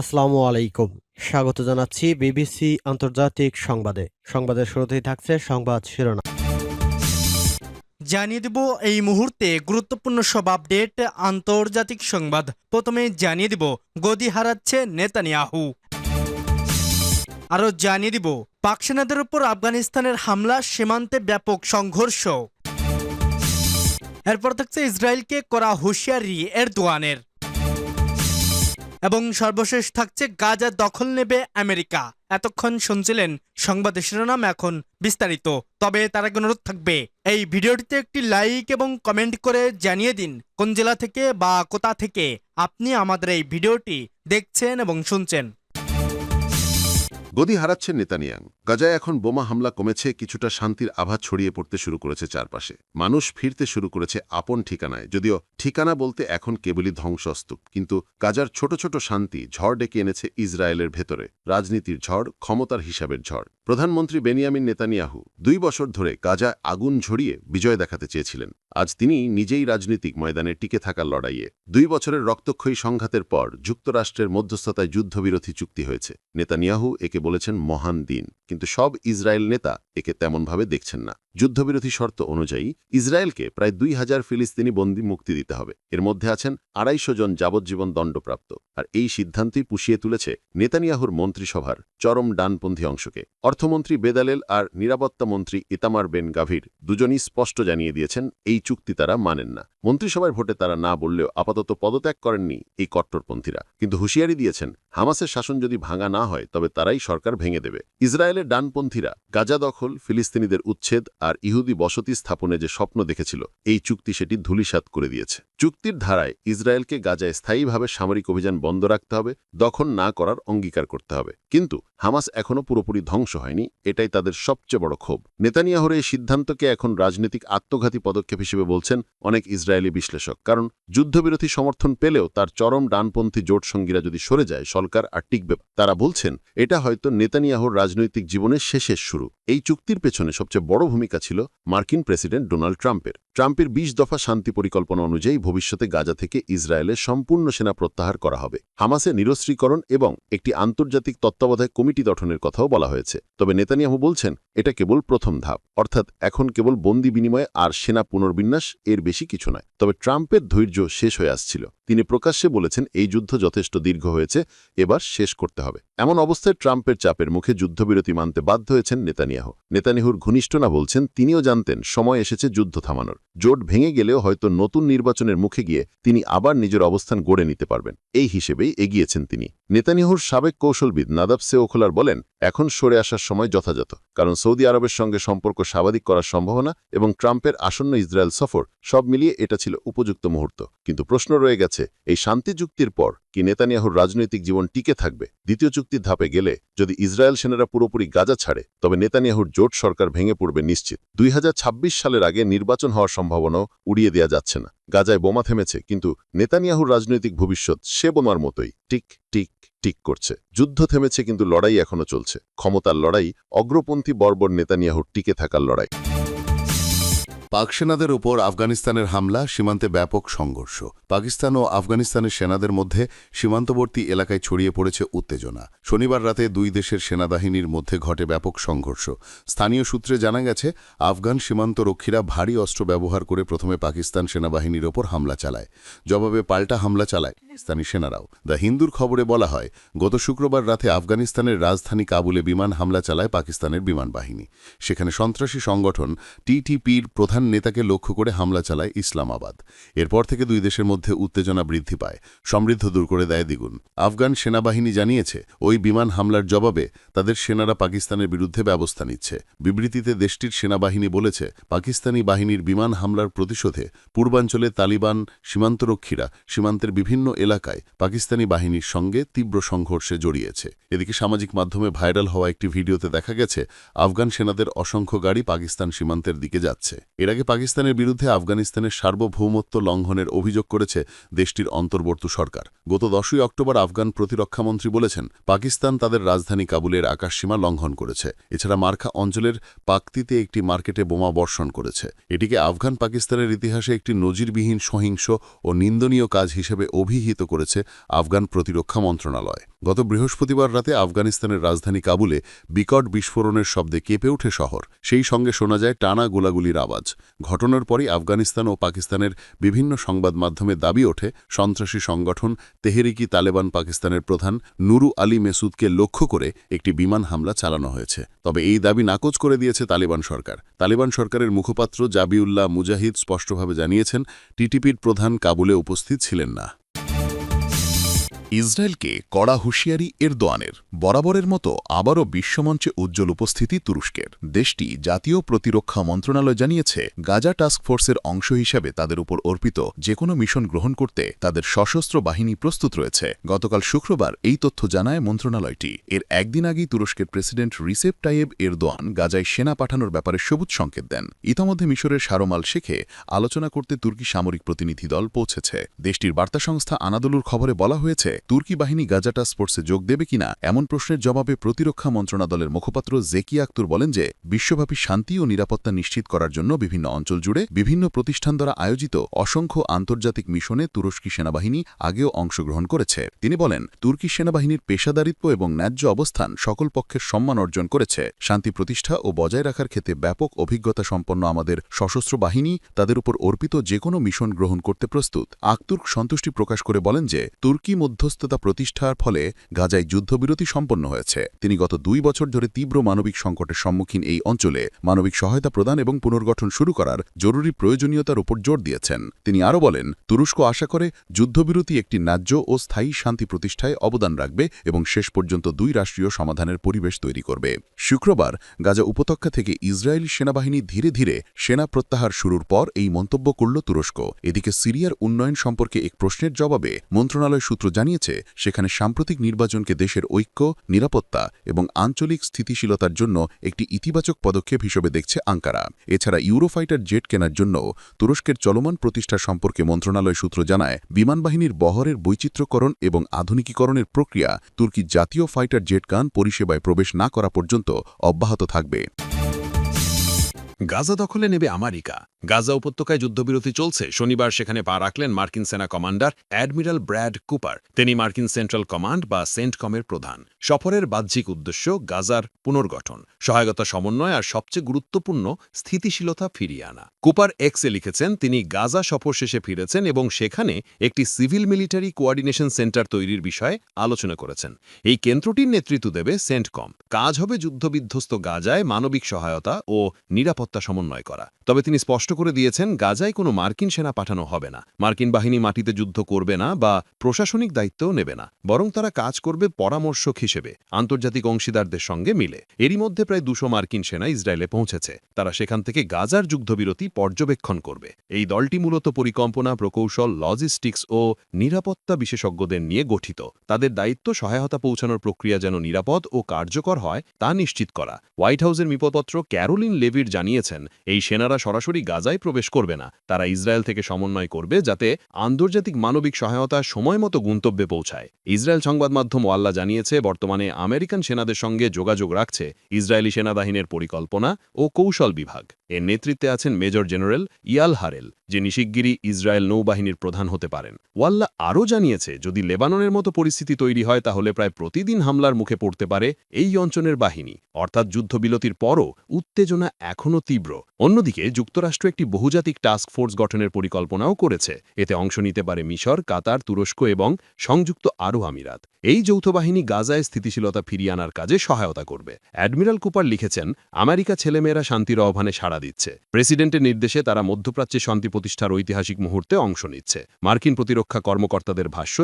আসসালামু আলাইকুম। স্বাগত জানাচ্ছি বিবিসি আন্তর্জাতিক সংবাদে। সংবাদের শুরুতেই থাকছে সংবাদ শিরোনাম। জানিয়ে দেব এই মুহূর্তে গুরুত্বপূর্ণ সব আপডেট, আন্তর্জাতিক সংবাদ। প্রথমে জানিয়ে দেব, গদি হারাচ্ছে নেতানিয়াহু। আরও জানিয়ে দিব পাক সেনাদের উপর আফগানিস্তানের হামলা সীমান্তে ব্যাপক সংঘর্ষ। এরপর থাকছে ইসরায়েলকে করা হুঁশিয়ারি এরদোয়ানের। এবং সর্বশেষ থাকছে গাজা দখল নেবে আমেরিকা। এতক্ষণ শুনছিলেন সংবাদের শিরোনাম এখন বিস্তারিত। তবে তার অনুরোধ থাকবে, এই ভিডিওটিতে একটি লাইক এবং কমেন্ট করে জানিয়ে দিন কোন জেলা থেকে বা কোথা থেকে আপনি আমাদের এই ভিডিওটি দেখছেন এবং শুনছেন। গদি হারাচ্ছেন নেতানিয়াং গাজায় এখন বোমা হামলা কমেছে, কিছুটা শান্তির আভা ছড়িয়ে পড়তে শুরু করেছে চারপাশে। মানুষ ফিরতে শুরু করেছে আপন ঠিকানায়, যদিও ঠিকানা বলতে এখন কেবলই ধ্বংসস্তূপ। কিন্তু গাজার ছোট ছোট শান্তি ঝড় ডেকে এনেছে ইসরায়েলের ভেতরে। রাজনীতির ঝড়, ক্ষমতার হিসাবের ঝড়। প্রধানমন্ত্রী বেনিয়ামিন নেতানিয়াহু দুই বছর ধরে গাজায় আগুন ঝরিয়ে বিজয় দেখাতে চেয়েছিলেন। আজ তিনি নিজেই রাজনীতিক ময়দানে টিকে থাকার লড়াইয়ে দুই বছরের রক্তক্ষয়ী সংঘাতের পর যুক্তরাষ্ট্রের মধ্যস্থতায় যুদ্ধবিরোধী চুক্তি হয়েছে। নেতানিয়াহু একে বলেছেন মহান দিন। কিন্তু সব ইসরায়েল নেতা একে তেমনভাবে দেখছেন না। যুদ্ধবিরোধী শর্ত অনুযায়ী ইসরায়েলকে প্রায় দুই হাজার ফিলিস্তিনি বন্দী মুক্তি দিতে হবে। এর মধ্যে আছেন আড়াইশো জন যাবজ্জীবন দণ্ডপ্রাপ্ত। আর এই সিদ্ধান্তই পুষিয়ে তুলেছে নেতানিয়াহুর মন্ত্রিসভার চরম ডানপন্থী অংশকে। অর্থমন্ত্রী বেদালেল আর নিরাপত্তা মন্ত্রী ইতামার বেন গাভীর দুজনই স্পষ্ট জানিয়ে দিয়েছেন, এই চুক্তি তারা মানেন না। মন্ত্রিসভার ভোটে তারা না বললেও আপাতত পদত্যাগ করেননি এই কট্টরপন্থীরা। কিন্তু হুঁশিয়ারি দিয়েছেন, হামাসের শাসন যদি ভাঙা না হয় তবে তারাই সরকার ভেঙে দেবে। ইসরায়েলের ডানপন্থীরা গাজা দখল ফিলিস্তিনিদের উচ্ছেদ আর ইহুদি বসতি স্থাপনে যে স্বপ্ন দেখেছিল, এই চুক্তি সেটি ধূলিসাৎ করে দিয়েছে। চুক্তির ধারায় ইসরায়েলকে গাজায় স্থায়ীভাবে সামরিক অভিযান বন্ধ রাখতে হবে, দখল না করার অঙ্গীকার করতে হবে। কিন্তু হামাস এখনও পুরোপুরি ধ্বংস হয়নি, এটাই তাদের সবচেয়ে বড় ক্ষোভ। নেতানিয়াহুর এই সিদ্ধান্তকে এখন রাজনৈতিক আত্মঘাতী পদক্ষেপ হিসেবে বলছেন অনেক ইসরায়েলি বিশ্লেষক, কারণ যুদ্ধবিরোধী সমর্থন পেলেও তার চরম ডানপন্থী জোট সঙ্গীরা যদি সরে যায়, সরকার আর টিকবে তারা বলছেন, এটা হয়তো নেতানিয়াহর রাজনৈতিক জীবনের শেষের শুরু। এই চুক্তির পেছনে সবচেয়ে বড় ভূমিকা ছিল মার্কিন প্রেসিডেন্ট ডোনাল্ড ট্রাম্পের। ট্রাম্পের বিশ দফা শান্তি পরিকল্পনা অনুযায়ী ভবিষ্যতে গাজা থেকে ইসরায়েলের সম্পূর্ণ সেনা প্রত্যাহার করা হবে। হামাসের নিরস্ত্রীকরণ এবং একটি আন্তর্জাতিক তত্ত্বাবধায়ক কমিটি গঠনের কথাও বলা হয়েছে। তবে নেতানিয়াহু বলছেন, এটা কেবল প্রথম ধাপ, অর্থাৎ এখন কেবল বন্দি বিনিময়ে আর সেনা পুনর্বিন্যাস এর বেশি কিছু নয়। তবে ট্রাম্পের ধৈর্য শেষ হয়ে আসছিল। তিনি প্রকাশ্যে বলেছেন, এই যুদ্ধ যথেষ্ট দীর্ঘ হয়েছে, এবার শেষ করতে হবে। এমন অবস্থায় ট্রাম্পের চাপের মুখে যুদ্ধবিরতি মানতে বাধ্য হয়েছেন নেতানিয়াহু। নেতানিয়াহুর ঘনিষ্ঠনা বলছেন, তিনিও জানতেন, সময় এসেছে যুদ্ধ থামানোর। জোট ভেঙে গেলেও হয়তো নতুন নির্বাচনের মুখে গিয়ে তিনি আবার নিজের অবস্থান গড়ে নিতে পারবেন। এই হিসেবেই এগিয়েছেন তিনি। নেতানিহুর সাবেক কৌশলবিদ নাদাব সেওখোলার বলেন, এখন সরে আসার সময় যথাযথ, কারণ সৌদি আরবের সঙ্গে সম্পর্ক স্বাভাবিক করার সম্ভাবনা এবং ট্রাম্পের আসন্ন ইসরায়েল সফর সব মিলিয়ে এটা ছিল উপযুক্ত মুহূর্ত। কিন্তু প্রশ্ন রয়ে গেছে, এই শান্তি চুক্তির পর কি নেতানিয়াহুর রাজনৈতিক জীবন টিকে থাকবে? দ্বিতীয় চুক্তির ধাপে গেলে যদি ইসরায়েল সেনারা পুরোপুরি গাজা ছাড়ে, তবে নেতানিয়াহুর জোট সরকার ভেঙে পড়বে নিশ্চিত। দুই হাজার ছাব্বিশ সালের আগে নির্বাচন হওয়ার সম্ভাবনাও উড়িয়ে দেওয়া যাচ্ছে না। গাজায় বোমা থেমেছে, কিন্তু নেতানিয়াহুর রাজনৈতিক ভবিষ্যৎ সে বোমার মতোই। টিক টিক টিক করছে। যুদ্ধ থেমেছে, কিন্তু লড়াই এখনও চলছে। ক্ষমতার লড়াই, অগ্রপন্থী বর্বর নেতানিয়াহুর টিকে থাকার লড়াই। পাক সেনাদের উপর আফগানিস্তানের হামলা, সীমান্তে ব্যাপক সংঘর্ষ। পাকিস্তান ও আফগানিস্তানের সেনাদের মধ্যে সীমান্তবর্তী এলাকায় ছড়িয়ে পড়েছে উত্তেজনা। শনিবার রাতে দুই দেশের সেনাবাহিনীর মধ্যে ঘটে ব্যাপক সংঘর্ষ। স্থানীয় সূত্রে জানা গেছে, আফগান সীমান্তরক্ষীরা ভারী অস্ত্র ব্যবহার করে প্রথমে পাকিস্তান সেনাবাহিনীর ওপর হামলা চালায়। জবাবে পাল্টা হামলা চালায়। পাকিস্তানি সেনারাও। দ্য হিন্দুর খবরে বলা হয়, গত শুক্রবার রাতে আফগানিস্তানের রাজধানী কাবুলে বিমান হামলা চালায় পাকিস্তানের বিমান বাহিনী। সেখানে সন্ত্রাসী সংগঠন টিটিপির প্রধান নেতাকে লক্ষ্য করে হামলা চালায় ইসলামাবাদ। এরপর থেকে দুই দেশের মধ্যে উত্তেজনা বৃদ্ধি পায়, সমৃদ্ধ দূর করে দেয় দ্বিগুণ। আফগান সেনাবাহিনী জানিয়েছে, ওই বিমান হামলার জবাবে তাদের সেনারা পাকিস্তানের বিরুদ্ধে ব্যবস্থা নিচ্ছে। বিবৃতিতে দেশটির সেনাবাহিনী বলেছে, পাকিস্তানি বাহিনীর বিমান হামলার প্রতিশোধে পূর্বাঞ্চলে তালিবান সীমান্তরক্ষীরা সীমান্তের বিভিন্ন এলাকায় পাকিস্তানি বাহিনীর সঙ্গে তীব্র সংঘর্ষে জড়িয়েছে। এদিকে সামাজিক মাধ্যমে ভাইরাল হওয়া একটি ভিডিওতে দেখা গেছে, আফগান সেনাদের অসংখ্য গাড়ি পাকিস্তান সীমান্তের দিকে যাচ্ছে। এর আগে পাকিস্তানের বিরুদ্ধে আফগানিস্তানের সার্বভৌমত্ব লঙ্ঘনের অভিযোগ করেছে দেশটির অন্তর্বর্তী সরকার। গত দশই অক্টোবর আফগান প্রতিরক্ষামন্ত্রী বলেছেন, পাকিস্তান তাদের রাজধানী কাবুলের আকাশসীমা লঙ্ঘন করেছে। এছাড়া মার্খা অঞ্চলের পাকতিতে একটি মার্কেটে বোমা বর্ষণ করেছে। এটিকে আফগান পাকিস্তানের ইতিহাসে একটি নজিরবিহীন সহিংস ও নিন্দনীয় কাজ হিসেবে অভিহিত নিশ্চিত করেছে আফগান প্রতিরক্ষা মন্ত্রণালয়। গত বৃহস্পতিবার রাতে আফগানিস্তানের রাজধানী কাবুলে বিকট বিস্ফোরণের শব্দে কেঁপে ওঠে শহর। সেই সঙ্গে শোনা যায় টানা গোলাগুলির আওয়াজ। ঘটনার পরই আফগানিস্তান ও পাকিস্তানের বিভিন্ন সংবাদ মাধ্যমে দাবি ওঠে, সন্ত্রাসী সংগঠন তেহরিকি তালেবান পাকিস্তানের প্রধান নুরু আলী মেসুদকে লক্ষ্য করে একটি বিমান হামলা চালানো হয়েছে। তবে এই দাবি নাকচ করে দিয়েছে তালেবান সরকার। তালেবান সরকারের মুখপাত্র জাবিউল্লাহ মুজাহিদ স্পষ্টভাবে জানিয়েছেন, টিটিপির প্রধান কাবুলে উপস্থিত ছিলেন না। ইসরায়েলকে কড়া হুঁশিয়ারি এরদোয়ানের। বরাবরের মতো আবারও বিশ্বমঞ্চে উজ্জ্বল উপস্থিতি তুরস্কের। দেশটি জাতীয় প্রতিরক্ষা মন্ত্রণালয় জানিয়েছে, গাজা টাস্ক ফোর্সের অংশ হিসাবে তাদের উপর অর্পিত যে কোনো মিশন গ্রহণ করতে তাদের সশস্ত্র বাহিনী প্রস্তুত রয়েছে। গতকাল শুক্রবার এই তথ্য জানায় মন্ত্রণালয়টি। এর একদিন আগেই তুরস্কের প্রেসিডেন্ট রিসেপ টাইয়েব এরদোয়ান গাজায় সেনা পাঠানোর ব্যাপারে সবুজ সংকেত দেন। ইতোমধ্যে মিশরের সারোমাল শেখে আলোচনা করতে তুর্কি সামরিক প্রতিনিধি দল পৌঁছেছে। দেশটির বার্তা সংস্থা আনাদুলুর খবরে বলা হয়েছে তুর্কি বাহিনী গাজাটা স্পোর্টসে যোগ দেবে কিনা এমন প্রশ্নের জবাবে প্রতিরক্ষা মন্ত্রণালয়ের মুখপাত্র জেকি আক্তুর বলেন যে, বিশ্বব্যাপী শান্তি ও নিরাপত্তা নিশ্চিত করার জন্য বিভিন্ন অঞ্চল জুড়ে বিভিন্ন প্রতিষ্ঠান দ্বারা আয়োজিত অসংখ্য আন্তর্জাতিক মিশনে তুরস্কি সেনাবাহিনী আগেও অংশগ্রহণ করেছে। তিনি বলেন, তুর্কি সেনাবাহিনীর পেশাদারিত্ব এবং ন্যায্য অবস্থান সকল পক্ষের সম্মান অর্জন করেছে। শান্তি প্রতিষ্ঠা ও বজায় রাখার ক্ষেত্রে ব্যাপক অভিজ্ঞতা সম্পন্ন আমাদের সশস্ত্র বাহিনী তাদের উপর অর্পিত যে কোনো মিশন গ্রহণ করতে প্রস্তুত। আক্তুর্ক সন্তুষ্টি প্রকাশ করে বলেন যে, তুর্কি মধ্যস্থতা প্রতিষ্ঠার ফলে গাজায় যুদ্ধবিরতি সম্পন্ন হয়েছে। তিনি গত দুই বছর ধরে তীব্র মানবিক সংকটের সম্মুখীন এই অঞ্চলে মানবিক সহায়তা প্রদান এবং পুনর্গঠন শুরু করার জরুরি প্রয়োজনীয়তার উপর জোর দিয়েছেন। তিনি আরও বলেন, তুরস্ক আশা করে যুদ্ধবিরতি একটি ন্যায্য ও স্থায়ী শান্তি প্রতিষ্ঠায় অবদান রাখবে এবং শেষ পর্যন্ত দুই রাষ্ট্রীয় সমাধানের পরিবেশ তৈরি করবে। শুক্রবার গাজা উপত্যকা থেকে ইসরায়েলি সেনাবাহিনী ধীরে ধীরে সেনা প্রত্যাহার শুরুর পর এই মন্তব্য করল তুরস্ক। এদিকে সিরিয়ার উন্নয়ন সম্পর্কে এক প্রশ্নের জবাবে মন্ত্রণালয় সূত্র জানিয়েছে, সেখানে সাম্প্রতিক নির্বাচনকে দেশের ঐক্য, নিরাপত্তা এবং আঞ্চলিক স্থিতিশীলতার জন্য একটি ইতিবাচক পদক্ষেপ হিসেবে দেখছে আঙ্কারা। এছাড়া ইউরোফাইটার জেট কেনার জন্য তুরস্কের চলমান প্রতিষ্ঠা সম্পর্কে মন্ত্রণালয় সূত্র জানায় বিমানবাহিনীর বহরের বৈচিত্র্যকরণ এবং আধুনিকীকরণের প্রক্রিয়া তুর্কি জাতীয় ফাইটার জেট গান পরিষেবায় প্রবেশ না করা পর্যন্ত অব্যাহত থাকবে। গাজা দখলে নেবে আমেরিকা। গাজা উপত্যকায় যুদ্ধবিরতি চলছে। শনিবার সেখানে পা রাখলেন মার্কিন সেনা কমান্ডার অ্যাডমিরাল ব্র্যাড কুপার। তিনি মার্কিন সেন্ট্রাল কমান্ড বা সেন্টকমের প্রধান। সফরের বাহ্যিক উদ্দেশ্য গাজার পুনর্গঠন, সহায়তা সমন্বয় আর সবচেয়ে গুরুত্বপূর্ণ স্থিতিশীলতা ফিরিয়ে আনা। কুপার এক্সে লিখেছেন, তিনি গাজা সফর শেষে ফিরেছেন এবং সেখানে একটি সিভিল মিলিটারি কোয়ার্ডিনেশন সেন্টার তৈরির বিষয়ে আলোচনা করেছেন। এই কেন্দ্রটির নেতৃত্ব দেবে সেন্টকম। কাজ হবে যুদ্ধবিধ্বস্ত গাজায় মানবিক সহায়তা ও নিরাপত্তা সমন্বয় করা। তবে তিনি স্পষ্ট করে দিয়েছেন, গাজায় কোনো মার্কিন সেনা পাঠানো হবে না। মার্কিন বাহিনী মাটিতে যুদ্ধ করবে না বা প্রশাসনিক দায়িত্বও নেবে না। বরং তারা কাজ করবে পরামর্শক হিসেবে। আন্তর্জাতিক অংশীদারদের সঙ্গে মিলে। এরই মধ্যে প্রায় দুশো মার্কিন সেনা ইসরায়েলে পৌঁছেছে। তারা সেখান থেকে গাজার যুদ্ধবিরতি পর্যবেক্ষণ করবে। এই দলটি মূলত পরিকল্পনা, প্রকৌশল, লজিস্টিক্স ও নিরাপত্তা বিশেষজ্ঞদের নিয়ে গঠিত। তাদের দায়িত্ব সহায়তা পৌঁছানোর প্রক্রিয়া যেন নিরাপদ ও কার্যকর হয়, তা নিশ্চিত করা। হোয়াইট হাউসের মুখপত্র ক্যারোলিন লেভির জানিয়েছেন, এই সেনারা সরাসরি গাজায় প্রবেশ করবে না। তারা ইসরায়েল থেকে সমন্বয় করবে যাতে আন্তর্জাতিক মানবিক সহায়তা সময় মতো গন্তব্যে পৌঁছায়। ইসরায়েল সংবাদ মাধ্যম ওয়াল্লা জানিয়েছে, বর্তমানে আমেরিকান সেনাদের সঙ্গে যোগাযোগ রাখছে ইসরায়েলি সেনাবাহিনীর পরিকল্পনা ও কৌশল বিভাগ। এর নেতৃত্বে আছেন মেজর জেনারেল ইয়াল হারেল, যিনি শিগগিরই ইসরায়েল নৌবাহিনীর প্রধান হতে পারেন। ওয়াল্লা আরও জানিয়েছে, যদি লেবাননের মতো পরিস্থিতি তৈরি হয়, তাহলে প্রায় প্রতিদিন হামলার মুখে পড়তে পারে এই অঞ্চলের বাহিনী। অর্থাৎ যুদ্ধবিরতির পরও উত্তেজনা এখনও তীব্র। অন্যদিকে, যুক্তরাষ্ট্র একটি বহুজাতিক টাস্ক ফোর্স গঠনের পরিকল্পনাও করেছে। এতে অংশ নিতে পারে মিশর, কাতার, তুরস্ক এবং সংযুক্ত আরব আমিরাত। এই যৌথ বাহিনী গাজায় স্থিতিশীলতা ফিরিয়ে আনার কাজে সহায়তা করবে। অ্যাডমিরাল কুপার লিখেছেন, আমেরিকা ছেলেমেয়েরা শান্তির আহ্বানে সাড়া দিচ্ছে। প্রেসিডেন্টের নির্দেশে তারা মধ্যপ্রাচ্যে শান্তি প্রতিষ্ঠার ঐতিহাসিক মুহূর্তে অংশ নিচ্ছে। মার্কিন প্রতিরক্ষা কর্মকর্তাদের ভাষ্য